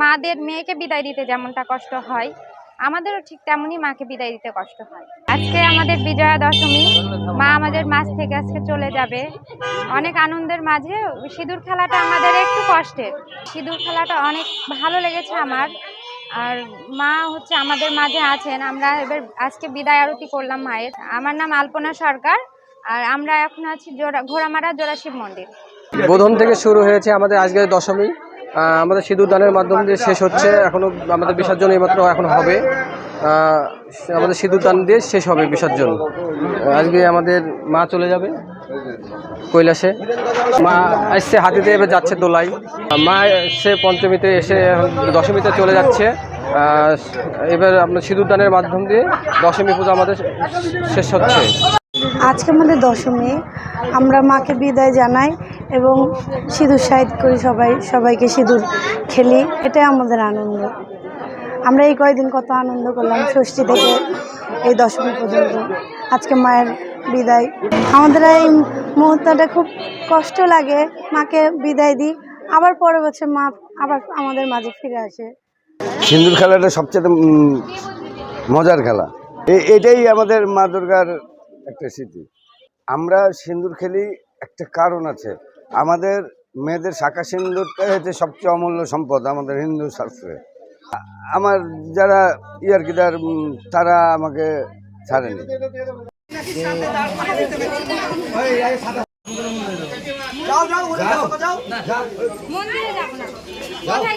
মাদের মেয়েকে বিদায় দিতে যেমনটা কষ্ট হয়, আমাদেরও ঠিক তেমনই মাকে বিদায় দিতে কষ্ট হয়। আজকে আমাদের বিজয়া দশমী, মা আমাদের মাঝ থেকে আজকে চলে যাবে। অনেক আনন্দের মাঝে সিঁদুর খেলাটা আমাদের একটু কষ্টের। সিঁদুর খেলাটা অনেক ভালো লেগেছে আমার। আর মা হচ্ছে আমাদের মাঝে আছেন। আমরা এবার আজকে বিদায় আরতি করলাম মায়ের। আমার নাম আলপনা সরকার। আর আমরা এখন আছি জোড়া ঘোড়ামারা জোড়াশিব মন্দির। বোধন থেকে শুরু হয়েছে আমাদের আজকের দশমী। আমাদের সিঁদুর দানের মাধ্যম দিয়ে শেষ হচ্ছে এখনও আমাদের বিসর্জন এইমাত্র এখন হবে। আমাদের সিঁদুর দান দিয়ে শেষ হবে বিসর্জন। আজকে আমাদের মা চলে যাবে, কৈলাসে। মা আসছে হাতিতে এবার যাচ্ছে দোলাই মা এসে পঞ্চমীতে এসে দশমীতে চলে যাচ্ছে। এবার আপনার সিঁদুর দানের মাধ্যম দিয়ে দশমী পূজা আমাদের শেষ হচ্ছে। আজকে আমাদের দশমী, আমরা মাকে বিদায় জানাই। এবং সিঁদুর সাহিত্য করি সবাই, সবাইকে সিঁদুর খেলি। এটাই আমাদের আনন্দ। আমরা এই কয়দিন কত আনন্দ করলাম, ষষ্ঠী থেকে এই দশমী পর্যন্ত। আজকে মায়ের বিদায়। আমাদের এই মুহূর্তটা খুব কষ্ট লাগে, মাকে বিদায় দিই। আবার পরের বছর মা আবার আমাদের মাঝে ফিরে আসে। সিন্দুর খেলাটা সবচেয়ে মজার খেলা। এটাই আমাদের মা দুর্গার একটা স্মৃতি। আমরা সিন্দুর খেলি, একটা কারণ আছে। আমাদের মেয়েদের শাখা সিন্দুরটা হচ্ছে সবচেয়ে অমূল্য সম্পদ আমাদের হিন্দু শাস্ত্রে। আমার যারা ইয়ারকিদার তারা আমাকে ছাড়েনি। কোথায়